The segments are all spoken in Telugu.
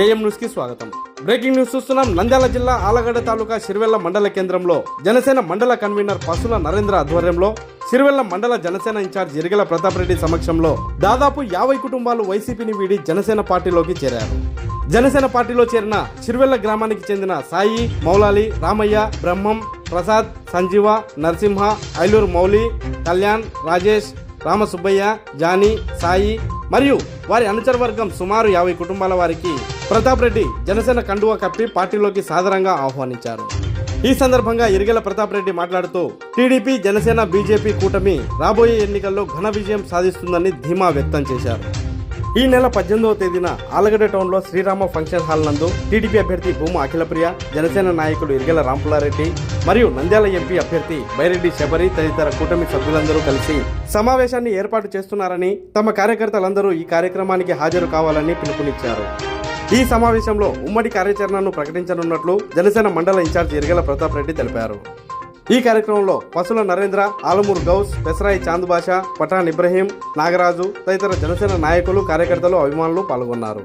ఏఎం న్యూస్కి స్వాగతం. బ్రేకింగ్ న్యూస్ చూస్తున్నాం. నంద్యాల జిల్లా ఆలగడ్డ తాలూకా సిరివెల్ల మండల కేంద్రంలో జనసేన మండల కన్వీనర్ పసుల నరేంద్ర ఆధ్వర్యంలో సిరివెల్ల మండల జనసేన ఇన్ఛార్జ్ ఇరిగల ప్రతాప్ రెడ్డి సమక్షంలో దాదాపు యాభై కుటుంబాలు వైసీపీని వీడి జనసేన పార్టీలోకి చేరారు. జనసేన పార్టీలో చేరిన సిరివెల్ల గ్రామానికి చెందిన సాయి మౌలాలి రామయ్య బ్రహ్మం ప్రసాద్ సంజీవ నరసింహ ఐలూరు మౌలి కళ్యాణ్ రాజేష్ రామసుబ్బయ్య జానీ సాయి మరియు వారి అనుచర వర్గం సుమారు యాభై కుటుంబాల వారికి ప్రతాప్ రెడ్డి జనసేన కండువా కప్పి పార్టీలోకి సాదరంగా ఆహ్వానించారు. ఈ సందర్భంగా ఇరిగల ప్రతాప్ రెడ్డి మాట్లాడుతూ టీడీపీ జనసేన బీజేపీ కూటమి రాబోయే ఎన్నికల్లో ఘన విజయం సాధిస్తుందని ధీమా వ్యక్తం చేశారు. ఈ నెల పద్దెనిమిదవ తేదీన ఆలగడ్డ టౌన్లో శ్రీరామ ఫంక్షన్ హాల్ నందు టీడీపీ అభ్యర్థి భూమ అఖిలప్రియ జనసేన నాయకులు ఇరిగల రాంపులారెడ్డి మరియు నంద్యాల ఎంపీ అభ్యర్థి బైరెడ్డి శబరి తదితర కూటమి సభ్యులందరూ కలిసి సమావేశాన్ని ఏర్పాటు చేస్తున్నారని తమ కార్యకర్తలందరూ ఈ కార్యక్రమానికి హాజరు కావాలని పిలుపునిచ్చారు. ఈ సమావేశంలో ఉమ్మడి కార్యాచరణను ప్రకటించనున్నట్లు జనసేన మండల ఇన్ఛార్జ్ ఇరిగల ప్రతాప్ రెడ్డి తెలిపారు. ఈ కార్యక్రమంలో పసుల నరేంద్ర ఆలమూరు గౌస్ పెసరాయి చాంద్ బాషా పఠాన్ ఇబ్రహీం నాగరాజు తదితర జనసేన నాయకులు కార్యకర్తలు అభిమానులు పాల్గొన్నారు.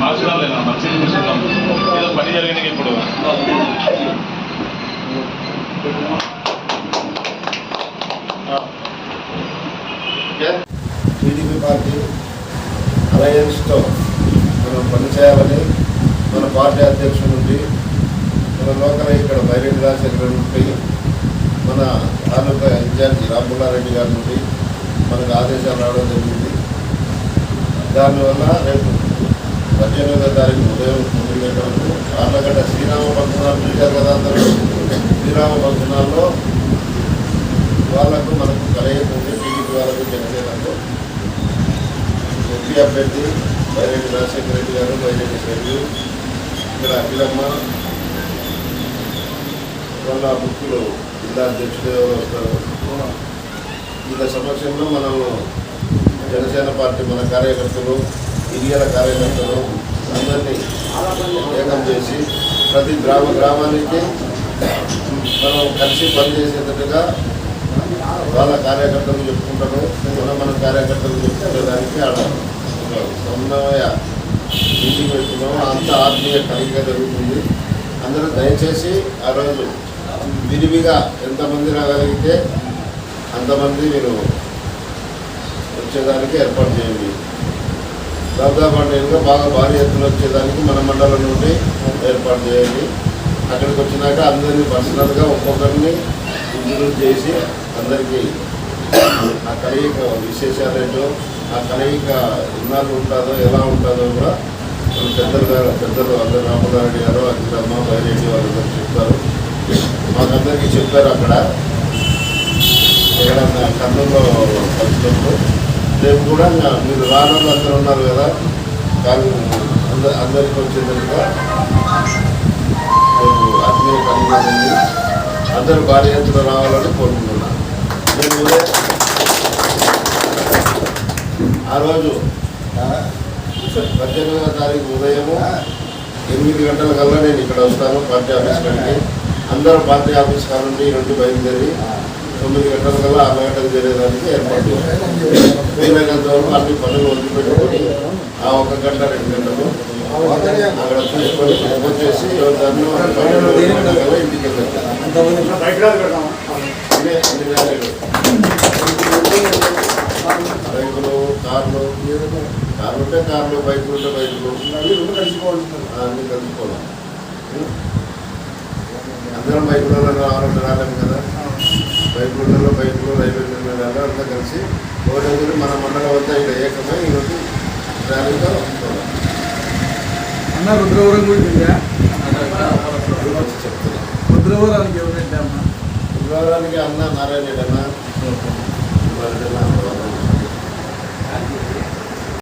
మార్చుదాం లేదా మంచిది చూసుకుందాం ఏదో పని జరిగింది ఇప్పుడు. టీడీపీ పార్టీ అలయన్స్తో మనం పనిచేయాలని మన పార్టీ అధ్యక్షుడు నుండి మన లోకల్ ఇక్కడ బైరెడ్డి రాజశేఖర్ నుండి మన తాలూకా ఇన్ఛార్జి రామపుల్లారెడ్డి గారి నుండి మనకు ఆదేశాలు రావడం జరిగింది. దానివల్ల రేపు పద్దెనిమిదో తారీఖు ఉదయం తొమ్మిది గంటలకు ఆర్లగడ్డ శ్రీరామ భక్తునాలు పిలిచారు కదా అందరూ శ్రీరామ భక్తునాల్లో వాళ్ళకు మనకు కలయిక టీడీపీ వాళ్ళకు జనసేనకు ఎంపీ అభ్యర్థి బైరెడ్డి రాజశేఖర రెడ్డి గారు బైరెడ్డి శైలు ఇక్కడ అఖిలమ్మ వాళ్ళ బుక్కులు జిల్లా అధ్యక్షుడు ఎవరు వస్తారు? వీళ్ళ సమక్షంలో మనము జనసేన పార్టీ మన కార్యకర్తలు హిరియల కార్యకర్తలు అందరినీ ఏకం చేసి ప్రతి గ్రామ గ్రామానికి మనం కలిసి పనిచేసేటట్టుగా వాళ్ళ కార్యకర్తలు చెప్పుకుంటారు మనం మన కార్యకర్తలు చెప్పుకునేదానికి ఆడ సమన్వయ మీటింగ్ పెట్టుకున్నాము అంత ఆత్మీయ కలిగిగా జరుగుతుంది. అందరూ దయచేసి ఆ రోజు విరివిగా ఎంతమంది రాగలిగితే అంతమంది మీరు వచ్చేదానికి ఏర్పాటు చేయండి. దాదాపు పండుగగా బాగా భారీ ఎత్తున వచ్చేదానికి మన మండలం నుండి ఏర్పాటు చేయండి. అక్కడికి వచ్చినాక అందరినీ పర్సనల్గా ఒక్కొక్కరిని ఇంట్రడ్యూస్ చేసి అందరికీ ఆ కలయిక విశేషాలు ఏంటో ఆ కలయిక ఎన్నాళ్ళు ఉంటుందో ఎలా ఉంటుందో కూడా మన పెద్దలు గారు పెద్దలు అందరు రామదారెడ్డి గారు అఖిలమ్మ బైరెడ్డి వాళ్ళందరూ చెప్తారు మాకందరికీ చెప్పారు అక్కడ. ఎక్కడన్నా కర్నూలులో కలిసినప్పుడు రేపు కూడా ఇంకా మీరు రానోళ్ళు అందరూ ఉన్నారు కదా? కానీ అందరి అందరికీ వచ్చేదానిగా రేపు ఆత్మీయ కలిగి అందరూ భారీ ఎత్తున రావాలని కోరుకుంటున్నాను నేను ఆ రోజు పద్దెనిమిదవ తారీఖు ఉదయము ఎనిమిది గంటల కల్లా నేను ఇక్కడ వస్తాను పార్టీ ఆఫీస్ కంటే అందరూ పార్టీ ఆఫీస్ కానుండి రెండు బయలుదేరి తొమ్మిది గంటల కల్లా ఆరు గంటలకు చేరేదానికి ఏర్పాటు. చేశాను వీలైనంత వరకు అన్ని పనులు వదిలిపెట్టుకొని ఆ ఒక గంట రెండు గంటలు అక్కడ చూసుకొని వచ్చేసి దాన్ని గంటల ఇంటికి అన్ని. బైకులు కార్లు కార్లు ఉంటే కార్లు బైకులు. ఉంటే బైకులు కలిసిపోవాల్సింది. ఆ, అన్నీ కలుసుకోవాలి అందరం బైకులలో రావాలంటే రాలేము కదా. బైకులలో బైకులు రైల్వే నిర్ణయాలు అంతా కలిసి ఒకటి మన మండలం అంతా ఇక్కడ ఏకమై ఈరోజు ర్యాలీగా. అన్న రుద్రవరం కూడా ఉందా చెప్తున్నాం రుద్రవరానికి ఎవరంటే ఉద్యోగానికి అన్న నారాయణ అన్న మరి అన్న.